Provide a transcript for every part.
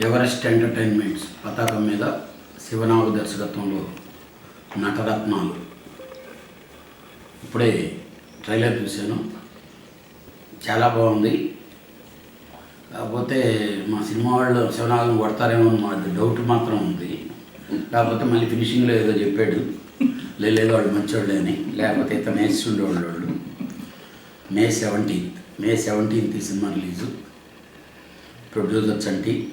Everest entertainments పతాకం మీద శివనాగు దర్శకత్వంలో నటరత్నాలు. ఇప్పుడే ట్రైలర్ చూశాను. చాలా బాగుంది. కాకపోతే మా సినిమా వాళ్ళు శివనాగం కొడతారేమో అని మా డౌట్ మాత్రం ఉంది. కాకపోతే మళ్ళీ ఫినిషింగ్లో ఏదో చెప్పాడు. "లే, లేదు వాళ్ళు మంచోళ్ళు అని. లేకపోతే ఇతను వేసి ఉండేవాళ్ళు. వాళ్ళు మే సెవెంటీన్త్. మే సెవెంటీన్త్ ఈ సినిమా రిలీజు. ప్రొడ్యూసర్స్ అంటే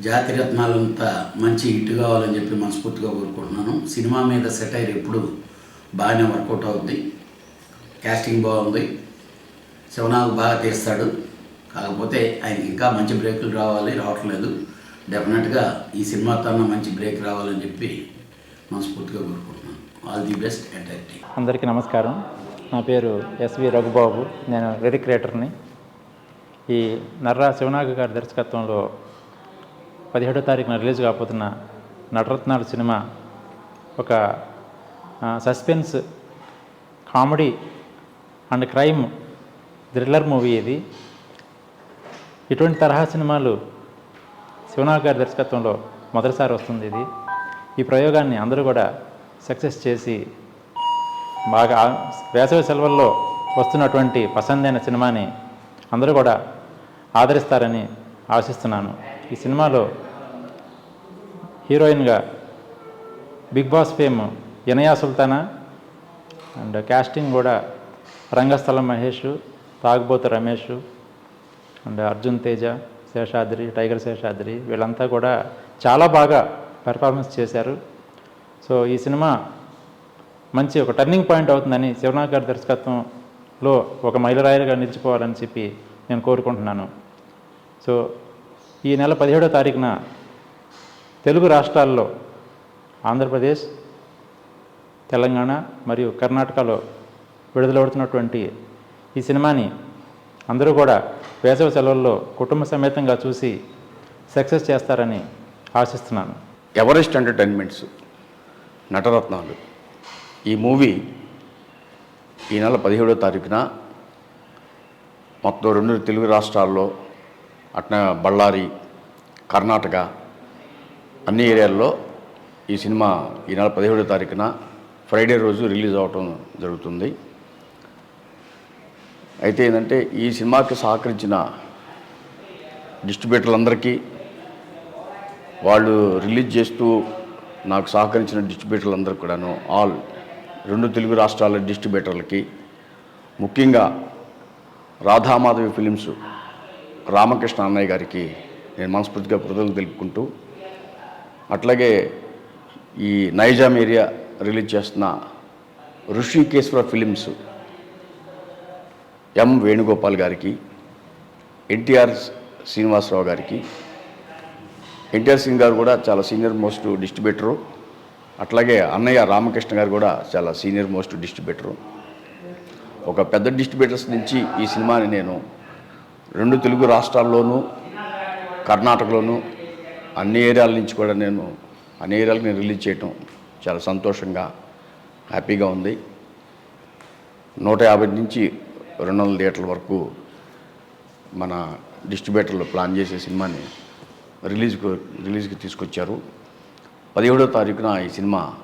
జాతి రత్నాలంతా మంచి హిట్ కావాలని చెప్పి మనస్ఫూర్తిగా కోరుకుంటున్నాను. సినిమా మీద సెటైర్ ఎప్పుడు బాగానే వర్కౌట్ అవుద్ది. క్యాస్టింగ్ బాగుంది. శివనాథ్ బాగా తీస్తాడు. కాకపోతే ఆయనకి ఇంకా మంచి బ్రేకులు రావాలి రావట్లేదు. డెఫినెట్గా ఈ సినిమా తన మంచి బ్రేక్ రావాలని చెప్పి మనస్ఫూర్తిగా కోరుకుంటున్నాను. ఆల్ ది బెస్ట్ ఎంటర్టైన్ అందరికీ నమస్కారం. నా పేరు ఎస్వి రఘుబాబు. నేను వెరీ క్రియేటర్ని. ఈ నర్రా శివనాగ గారి దర్శకత్వంలో పదిహేడో తారీఖున రిలీజ్ కాబోతున్న నటరత్నాలు సినిమా ఒక suspense comedy and crime thriller movie ఇది. ఇటువంటి తరహా సినిమాలు శివనాగ్ గారి దర్శకత్వంలో మొదటిసారి వస్తుంది ఇది. ఈ ప్రయోగాన్ని అందరూ కూడా సక్సెస్ చేసి బాగా వేసవి సెలవుల్లో వస్తున్నటువంటి పసందైన సినిమాని అందరూ కూడా ఆదరిస్తారని ఆశిస్తున్నాను. ఈ సినిమాలో హీరోయిన్గా Bigg Boss fame Enaya Sultana and casting కూడా రంగస్థలం మహేష్ తాగుబోతు రమేష్ అండ్ అర్జున్ తేజ శేషాద్రి టైగర్ శేషాద్రి వీళ్ళంతా కూడా చాలా బాగా పెర్ఫార్మెన్స్ చేశారు. సో ఈ సినిమా మంచి ఒక టర్నింగ్ పాయింట్ అవుతుందని శివనాథ్ గారి దర్శకత్వంలో ఒక మైలురాయిలుగా నిలిచిపోవాలని చెప్పి నేను కోరుకుంటున్నాను. సో ఈ నెల పదిహేడో తారీఖున తెలుగు రాష్ట్రాల్లో ఆంధ్రప్రదేశ్ తెలంగాణ మరియు కర్ణాటకలో విడుదలవుతున్నటువంటి ఈ సినిమాని అందరూ కూడా వేసవి సెలవుల్లో కుటుంబ సమేతంగా చూసి సక్సెస్ చేస్తారని ఆశిస్తున్నాను. Everest entertainments Natarathnalu. ఈ మూవీ ఈ నెల పదిహేడో తారీఖున మొత్తం రెండు తెలుగు రాష్ట్రాల్లో అట్నే బళ్ళారి కర్ణాటక అన్ని ఏరియాల్లో ఈ సినిమా ఈ నెల పదిహేడో తారీఖున ఫ్రైడే రోజు రిలీజ్ అవటం జరుగుతుంది. అయితే ఏంటంటే ఈ సినిమాకి సహకరించిన డిస్ట్రిబ్యూటర్లందరికీ వాళ్ళు రిలీజ్ చేస్తూ నాకు సహకరించిన డిస్ట్రిబ్యూటర్లందరూ కూడాను ఆల్ రెండు తెలుగు రాష్ట్రాల డిస్ట్రిబ్యూటర్లకి ముఖ్యంగా రాధామాధవి ఫిలిమ్స్ రామకృష్ణ అన్నయ్య గారికి నేను మనస్ఫూర్తిగా కృతజ్ఞతలు తెలుపుకుంటూ అట్లాగే ఈ నైజాం ఏరియా రిలీజ్ చేస్తున్న ఋషికేశ్వర ఫిలిమ్స్ ఎం వేణుగోపాల్ గారికి ఎన్టీఆర్ శ్రీనివాసరావు గారికి. ఎన్టీఆర్ సింగ్ గారు కూడా చాలా సీనియర్ మోస్ట్ డిస్ట్రిబ్యూటరు. అట్లాగే అన్నయ్య రామకృష్ణ గారు కూడా చాలా సీనియర్ మోస్ట్ డిస్ట్రిబ్యూటరు. ఒక పెద్ద డిస్ట్రిబ్యూటర్స్ నుంచి ఈ సినిమాని నేను రెండు తెలుగు రాష్ట్రాల్లోనూ కర్ణాటకలోనూ అన్ని ఏరియాల నుంచి కూడా నేను అన్ని ఏరియాలకు నేను రిలీజ్ చేయటం చాలా సంతోషంగా హ్యాపీగా ఉంది. నూట యాభై నుంచి రెండు వందల థియేటర్ల వరకు మన డిస్ట్రిబ్యూటర్లు ప్లాన్ చేసే సినిమాని రిలీజ్కు రిలీజ్కి తీసుకొచ్చారు. పదిహేడో తారీఖున ఈ సినిమా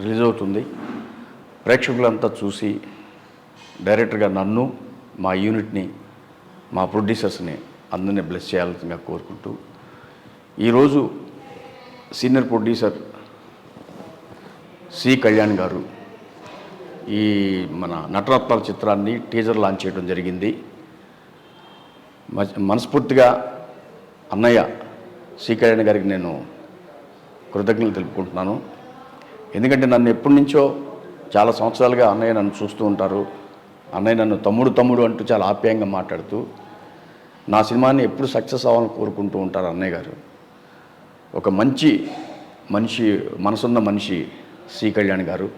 రిలీజ్ అవుతుంది. ప్రేక్షకులంతా చూసి డైరెక్టర్గా నన్ను మా యూనిట్ని మా ప్రొడ్యూసర్స్ని అందరినీ బ్లెస్ చేయాల్సిందిగా కోరుకుంటూ ఈరోజు సీనియర్ ప్రొడ్యూసర్ సి కళ్యాణ్ గారు ఈ మన నటరత్నాల చిత్రాన్ని టీజర్ లాంచ్ చేయడం జరిగింది. మ- మనస్ఫూర్తిగా అన్నయ్య సి కళ్యాణ్ గారికి నేను కృతజ్ఞతలు తెలుపుకుంటున్నాను. ఎందుకంటే నన్ను ఎప్పటి నుంచో చాలా సంవత్సరాలుగా అన్నయ్య నన్ను చూస్తూ ఉంటారు. అన్నయ్య నన్ను తమ్ముడు తమ్ముడు అంటూ చాలా ఆప్యాయంగా మాట్లాడుతూ నా సినిమాని ఎప్పుడు సక్సెస్ అవ్వాలని కోరుకుంటూ ఉంటారు అన్నయ్య గారు. ఒక మంచి మనిషి మనసున్న మనిషి శ్రీ కళ్యాణ్ గారు.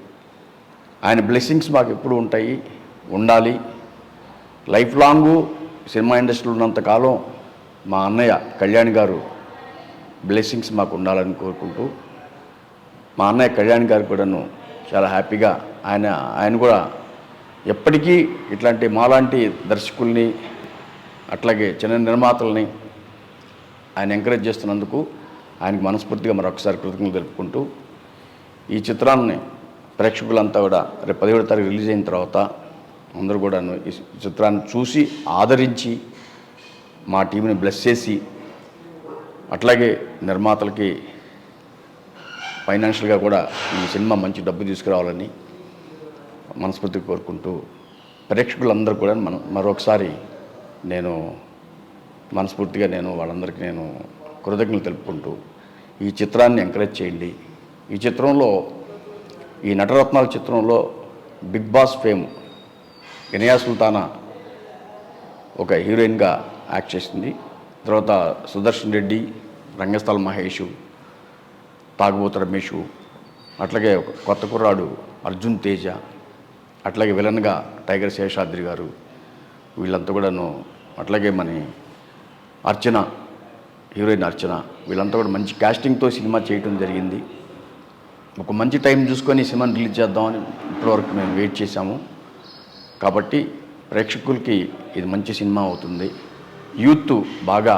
ఆయన బ్లెస్సింగ్స్ మాకు ఎప్పుడు ఉంటాయి ఉండాలి. లైఫ్ లాంగు సినిమా ఇండస్ట్రీలో ఉన్నంతకాలం మా అన్నయ్య కళ్యాణ్ గారు బ్లెస్సింగ్స్ మాకు ఉండాలని కోరుకుంటూ మా అన్నయ్య కళ్యాణ్ గారు కూడాను చాలా హ్యాపీగా ఆయన ఆయన కూడా ఎప్పటికీ ఇట్లాంటి మాలాంటి దర్శకుల్ని అట్లాగే చిన్న నిర్మాతల్ని ఆయన ఎంకరేజ్ చేస్తున్నందుకు ఆయనకు మనస్ఫూర్తిగా మరొకసారి కృతజ్ఞతలు తెలుపుకుంటూ ఈ చిత్రాన్ని ప్రేక్షకులంతా కూడా రేపు పదిహేడు తారీఖు రిలీజ్ అయిన తర్వాత అందరూ కూడా ఈ చిత్రాన్ని చూసి ఆదరించి మా టీంని బ్లెస్ చేసి అట్లాగే నిర్మాతలకి ఫైనాన్షియల్గా కూడా ఈ సినిమా మంచి డబ్బు తీసుకురావాలని మనస్ఫూర్తిగా కోరుకుంటూ ప్రేక్షకులందరూ కూడా మనం మరొకసారి నేను మనస్ఫూర్తిగా నేను వాళ్ళందరికీ నేను కృతజ్ఞతలు తెలుపుకుంటూ ఈ చిత్రాన్ని ఎంకరేజ్ చేయండి. ఈ చిత్రంలో ఈ నటరత్నాల చిత్రంలో Big Boss fame Vinaya Sultana ఒక హీరోయిన్గా యాక్ట్ చేసింది. తర్వాత సుదర్శన్ రెడ్డి రంగస్థల మహేషు తాగుబోతు రమేషు అట్లాగే కొత్త కుర్రాడు అర్జున్ తేజ అట్లాగే విలన్గా టైగర్ శేషాద్రి గారు వీళ్ళంతా కూడాను అట్లాగే మన అర్చన హీరోయిన్ అర్చన వీళ్ళంతా కూడా మంచి కాస్టింగ్తో సినిమా చేయటం జరిగింది. ఒక మంచి టైం చూసుకొని సినిమాని రిలీజ్ చేద్దామని ఇప్పటివరకు మేము వెయిట్ చేశాము. కాబట్టి ప్రేక్షకులకి ఇది మంచి సినిమా అవుతుంది. యూత్ బాగా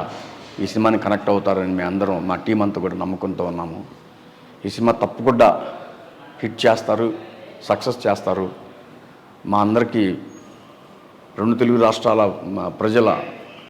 ఈ సినిమాని కనెక్ట్ అవుతారని మేము అందరం మా టీం అంతా కూడా నమ్ముకుంటూ ఉన్నాము. ఈ సినిమా తప్పకుండా హిట్ చేస్తారు సక్సెస్ చేస్తారు. మా అందరికీ రెండు తెలుగు రాష్ట్రాల ప్రజల